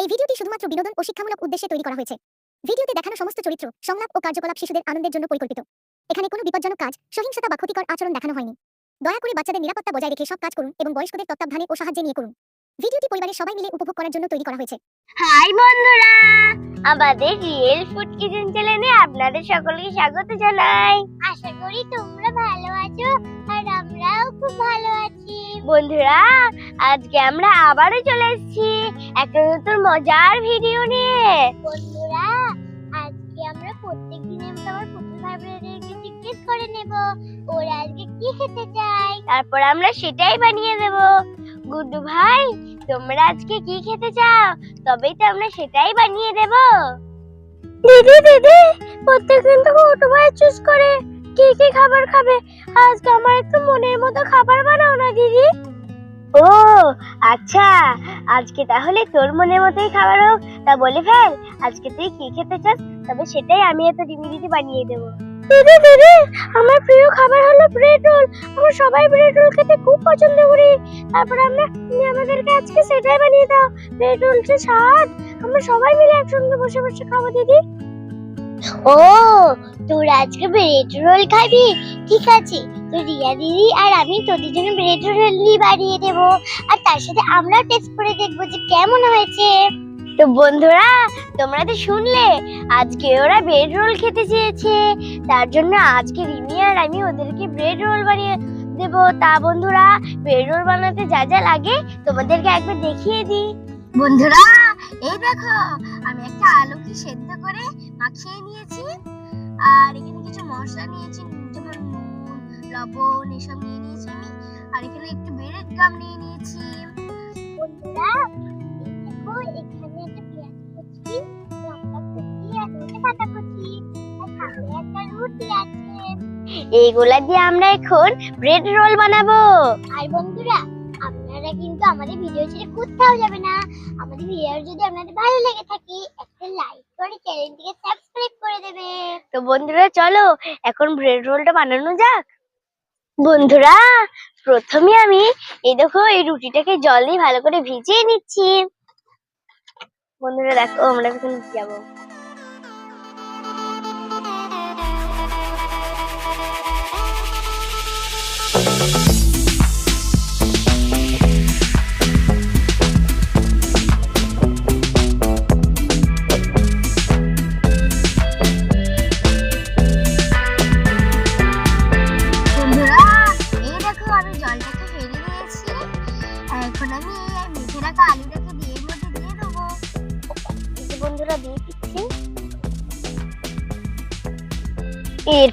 এই ভিডিওটি শুধুমাত্র বিনোদন ও শিক্ষামূলক উদ্দেশ্যে তৈরি করা হয়েছে। ভিডিওতে দেখানো সমস্ত চরিত্র সংলাপ ও কার্যকলাপ শিশুদের আনন্দের জন্য পরিকল্পিত। এখানে কোনো বিপজ্জনক কাজ সহিংসতা বা ক্ষতিকর আচরণ দেখানো হয়নি। দয়া করে বাচ্চাদের নিরাপত্তা বজায় রেখে সব কাজ করুন এবং বয়স্কদের তত্ত্বাবধানে ও সাহায্যে নিয়ে করুন। ভিডিওটি পরিবারের সবাই মিলে উপভোগ করার জন্য তৈরি করা হয়েছে। হাই বন্ধুরা! আমাদের রিয়েল ফুড কিচেন চ্যানেলে আপনাদের সকলকে স্বাগত জানাই। আশা করি তোমরা ভালো আছো আর আমরাও খুব ভালো আছি। বন্ধুরা আজকে আমরা আবারও চলে এসেছি একটা নতুন মজার ভিডিও নিয়ে। বন্ধুরা আজকে আমরা প্রত্যেক দিনের মতো আমার পুতুল ভাই বোনেদেরকে জিজ্ঞেস করে নেব ওরা আজকে কি খেতে চায়? তারপর আমরা সেটাই বানিয়ে দেব। গুড্ডু ভাই তোমরা আজকে কি খেতে চাও? তবেই তো আমরা সেটাই বানিয়ে দেব। দিদি দিদি প্রত্যেকদিন তো ছোট ভাই চুজ করে কি কি খাবার খাবে। আজকে আমার একটু মনের মতো খাবার বানাও না দিদি। ও আচ্ছা আজকে তাহলে তোর মনের মতোই খাবার হোক। তা বলে ফেল, আজকে তুই কি খেতে চাস? তবে সেটাই আমি এত ডিমি দিদি বানিয়ে দেবো। দিদি দিদি, আমার প্রিয় খাবার হলো ব্রেড রোল আমরা সবাই ব্রেড রোল খেতে খুব পছন্দ করি। তারপর আমরা, তুমি আমাদেরকে আজকে সেটাই বানিয়ে দাও ব্রেড রোল যে স্বাদ। আমরা সবাই মিলে একসঙ্গে বসে বসে খাব, দিদি। ও, তোর আজকে ব্রেড রোল খাবি? ঠিক আছে তো রিয়া দিদি আর আমি তোদের জন্য ব্রেড রোলই বানিয়ে দেব। আর তার সাথে আমরা টেস্ট করে দেখব যে কেমন হয়েছে। তো বন্ধুরা, তোমরা তো শুনলে, আজকে ওরা ব্রেড রোল খেতে চেয়েছে। তার জন্য আজকে রিমি আর আমি ওদেরকে ব্রেড রোল বানিয়ে দেব। তা বন্ধুরা ব্রেড রোল বানাতে যা যা লাগে, তোমাদেরকে একবার দেখিয়ে দিই। বন্ধুরা, এই দেখো, আমি একটা আলুকে সেদ্ধ করে মাখিয়ে নিয়েছি। আর এখানে কিছু মশলা নিয়েছি, যেমন লবণ এসব নিয়ে নিয়েছি আমি। আর এখানে একটু ব্রেড গাম নিয়ে নিয়েছি। এইগুলা দিয়ে আমরা এখন ব্রেড রোল বানাবো। আর বন্ধুরা, আপনারা কিন্তু আমাদের ভিডিও ছেড়ে কোথাও যাবে না। আমাদের ভিডিও যদি আপনাদের ভালো লেগে থাকে, একটা লাইক করে চ্যানেলটিকে সাবস্ক্রাইব করে দেবে। তো বন্ধুরা, চলো, এখন ব্রেড রোলটা বানানো যাক। বন্ধুরা, প্রথমে আমি এই দেখো, এই রুটিটাকে জল দিয়ে ভালো করে ভিজিয়ে নিচ্ছি। বন্ধুরা দেখো, আমরা যাব।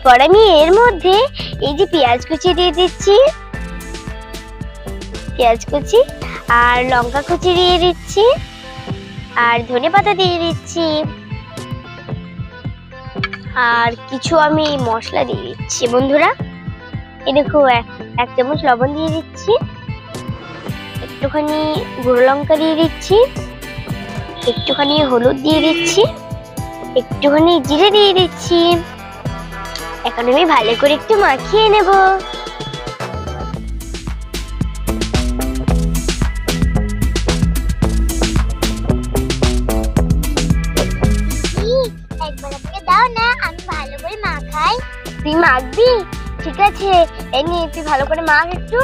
এরপর আমি এর মধ্যে এই যে পেঁয়াজ কুচি দিয়ে দিচ্ছি। পেঁয়াজ কুচি আর লঙ্কা কুচি দিয়ে দিচ্ছি আর ধনে পাতা দিয়ে দিচ্ছি। আর কিছু আমি মশলা দিয়ে দিচ্ছি বন্ধুরা। এক- এক চামচ লবণ দিয়ে দিচ্ছি। একটুখানি গুঁড়ো লঙ্কা দিয়ে দিচ্ছি। একটুখানি হলুদ দিয়ে দিচ্ছি। একটুখানি জিরে দিয়ে দিচ্ছি। এখন আমি ভালো করে একটু মাখিয়ে নেব। দাও না আমি ভালো করে মাখাই। তুই মাখবি? ঠিক আছে এই নিয়ে তুই ভালো করে মাখ একটু।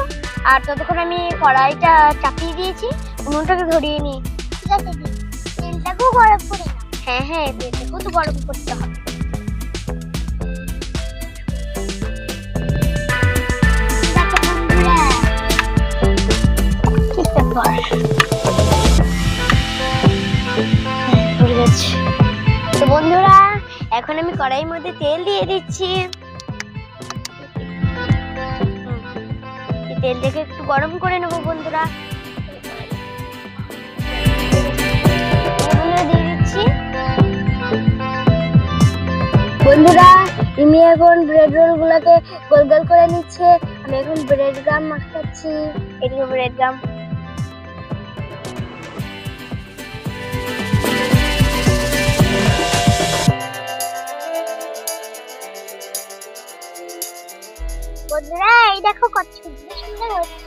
আর ততক্ষণ আমি কড়াইটা চাপিয়ে দিয়েছি উনুনটাকে ধরিয়ে নি। ঠিক আছে তেলটাকেও গরম করে হ্যাঁ হ্যাঁ তেলটাকেও তো গরম করতে হবে। গেছে। তো বন্ধুরা, এখন আমি কড়াইয়ের মধ্যে তেল দিয়ে দিচ্ছি। এই তেলটাকে একটু গরম করে নেব বন্ধুরা। দিয়ে দিচ্ছি। বন্ধুরা ইমি এখন ব্রেড রোল গুলাকে গোল গোল করে নিচ্ছে। আমি এখন ব্রেড গাম মাখাচ্ছি। এদিকে ব্রেড গাম বন্ধুরা এই দেখো কত সুন্দর সুন্দর হচ্ছে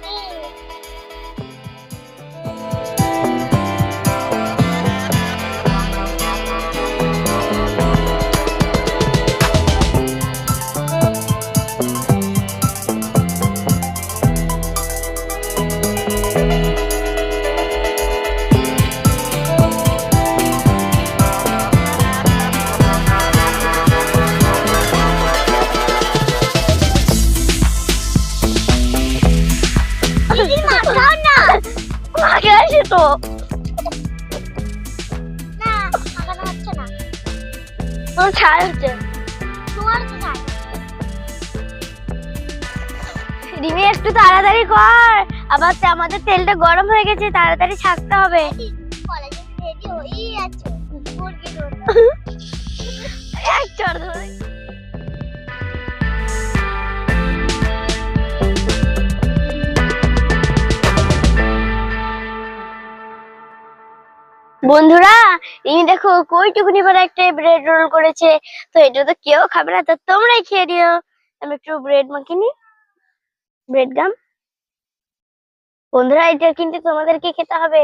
না লাগানো হচ্ছে না। তোমার ছাড় হচ্ছে। তোমার তো ছাড় রিমি একটু তাড়াতাড়ি কর। আবার আমাদের তেলটা গরম হয়ে গেছে তাড়াতাড়ি ছাকতে হবে। কলেজে রেডি হয়েই আছো। এক চড় ধরে। এই দেখো কইটুকুনি করে একটা ব্রেড রোল করেছে। তো এটা তো কেউ খাবে না তো তোমরাই খেয়ে দিও আমি একটু ব্রেড মাখিনি। ব্রেড গাম বন্ধুরা এটা কিন্তু তোমাদেরকে খেতে হবে।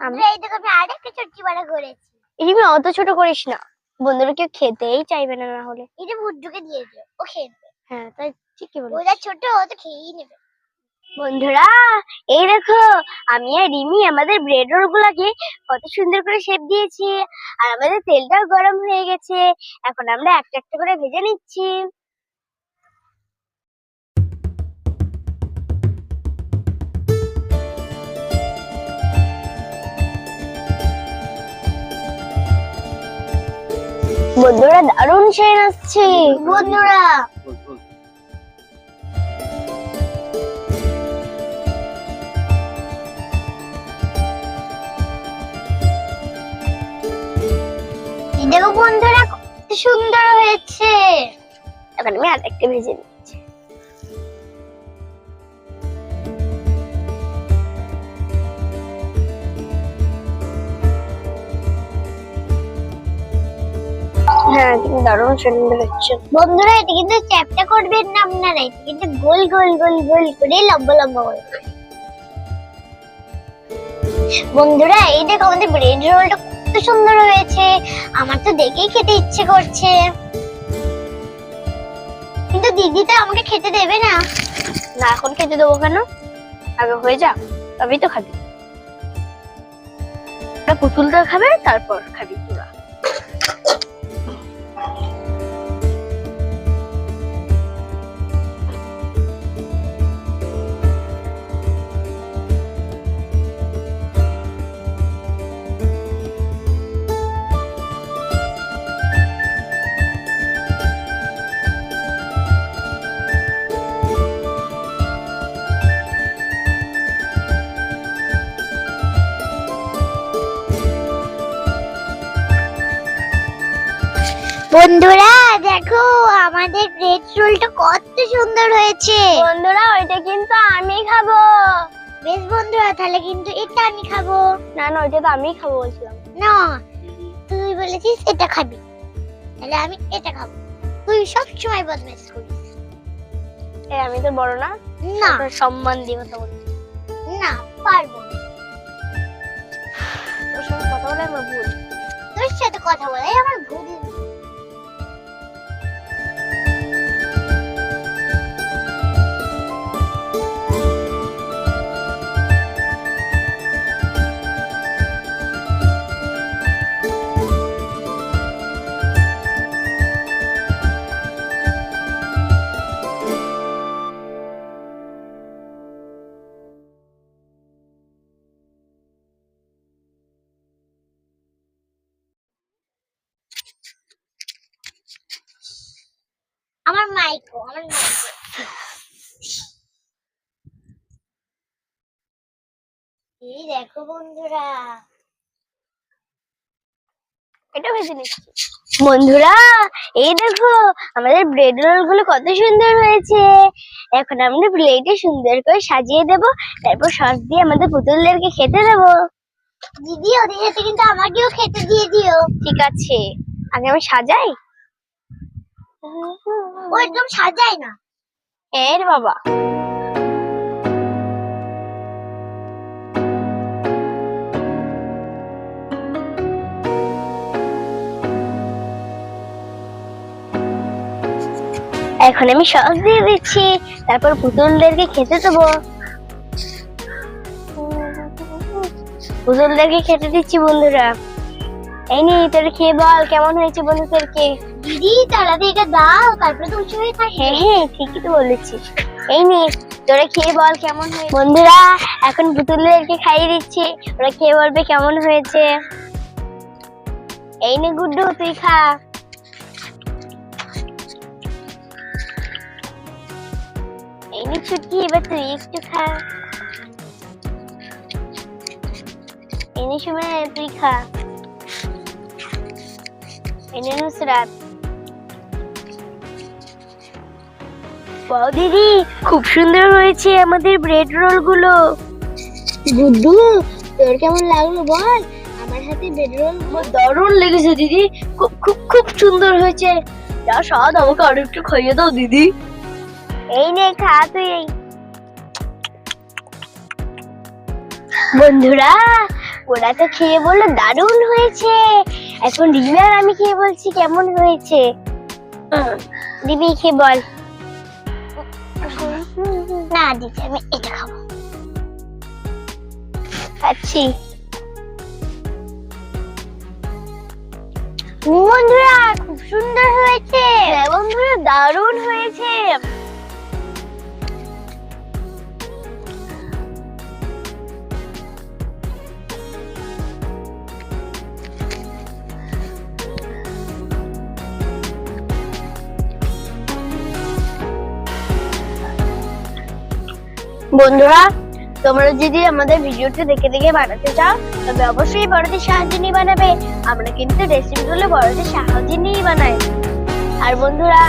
আমরা এই দেখো আমি আরেকটা চটকি বাড়া করেছি। এই অত ছোট করিস না। বন্ধুরা কেউ খেতেই চাইবে না না হলে এটা বুদ্ধুকে দিয়ে দিও ও খেয়ে হ্যাঁ তাই ঠিকই বলে ওরা ছোট ও তো খেয়েই নেবে। বন্ধুরা, এই দেখো, আমি আর রিমি আমাদের ব্রেড রোল গুলাকে কত সুন্দর করে শেপ দিয়েছি, আর আমাদের তেলটাও গরম হয়ে গেছে, এখন আমরা একটা একটা করে ভেজে নিচ্ছি। বন্ধুরা, দারুণ সেন আসছে। বন্ধুরা দেখো বন্ধুরা কত সুন্দর হয়েছে। এখন আমি আর একটা ভেজে নিচ্ছি। হ্যাঁ কিন্তু দারুণ সুন্দর হচ্ছে বন্ধুরা এটা কিন্তু চ্যাপটা করবেন না আপনারা এটা কিন্তু গোল গোল গোল গোল করে লম্বা লম্বা করে। বন্ধুরা এই দেখো আমাদের ব্রেড রোলটা সুন্দর হয়েছে। আমার তো দেখেই খেতে ইচ্ছে করছে। কিন্তু দিদি তো আমাকে খেতে দেবে না। না, এখন খেতে দেবো কেন? আগে হয়ে যা তবেই তো খাবি। পুতুলটা খাবে, তারপর খাবি তোরা বন্ধুরা দেখো আমাদের ব্রেড রোলটা কত সুন্দর হয়েছে। বন্ধুরা ওইটা কিন্তু আমি খাব। বেশ বন্ধুরা তাহলে কিন্তু এটা আমি খাব। না না ওইটা তো আমি খাব বলছিলাম। না তুই বলেছিস এটা খাবি। তাহলে আমি এটা খাব। তুই সব সময় বদমাইশ করিস। এ আমি তো বড় না? না। সম্মান দিব তো না পারব না। তোর সাথে কথা বলে আমার ভুল। তোর সাথে কথা বলে আমার ভুল। এই দেখো বন্ধুরা। এটা ভেজে নিচ্ছি। বন্ধুরা এই দেখো আমাদের ব্রেড রোলগুলো কত সুন্দর হয়েছে। এখন আমরা প্লেটে সুন্দর করে সাজিয়ে দেব তারপর সস দিয়ে আমাদের পুতুলদেরকে খেতে দেব। দিদি ওদের সাথে কিন্তু আমাকেও খেতে দিয়ে দিও। ঠিক আছে। আগে আমি সাজাই। ও একদম সাজায় না। এর বাবা। এখন আমি সস দিয়ে দিচ্ছি, তারপর পুতুলদেরকে খেতে দেবো। পুতুলদেরকে খেতে দিচ্ছি বন্ধুরা। এই নিয়ে তোর খেয়ে বল, কেমন হয়েছে বন্ধুদেরকে? দিদি তাড়াতাড়ি এটা দাও তারপরে তুমি হয়ে থাকে। হ্যাঁ হ্যাঁ ঠিকই তো বলেছিস। এই নে তোরা খেয়ে বল কেমন হয়েছে। বন্ধুরা এখন পুতুলদেরকে খাইয়ে দিচ্ছি। ওরা খেয়ে বলবে কেমন হয়েছে। এই নে গুড্ডু তুই খা। এই নে ছুটকি এবার তুই একটু খা। এই নে সুমন তুই খা। এই নে নুসরাত। বাহ দিদি খুব সুন্দর হয়েছে আমাদের ব্রেড রোলগুলো। গুড্ডু তোর কেমন লাগল বল? আমার হাতে ব্রেড রোল দারুণ লেগেছে দিদি। খুব খুব খুব সুন্দর হয়েছে। যা স্বাদ আমাকে আরও একটু খাইয়ে দাও দিদি। এই নে খা তুই এই। বন্ধুরা ওরা তো খেয়ে বলল দারুণ হয়েছে। এখন রিমি আর আমি খেয়ে বলছি কেমন হয়েছে। দিবি খেয়ে বল। না দিদি আমি এটা খাব। খাচ্ছি। বন্ধুরা খুব সুন্দর হয়েছে। হ্যাঁ বন্ধুরা দারুণ হয়েছে। বন্ধুরা তোমরা যদি আমাদের ভিডিওটি দেখে দেখে বানাতে চাও তবে অবশ্যই বড়দের সাহায্য নিয়ে বানাবে। আমরা কিন্তু রেসিপিগুলো বড়দের সাহায্য নিয়েই বানাই। আর বন্ধুরা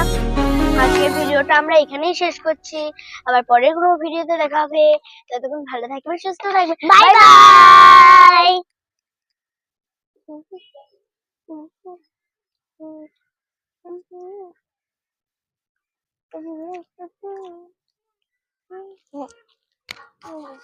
আজকের ভিডিওটা আমরা এখানেই শেষ করছি। আবার পরের কোনো ভিডিওতে দেখা হবে। ততক্ষণ ভালো থাকবে সুস্থ থাকবে। Bye bye 哦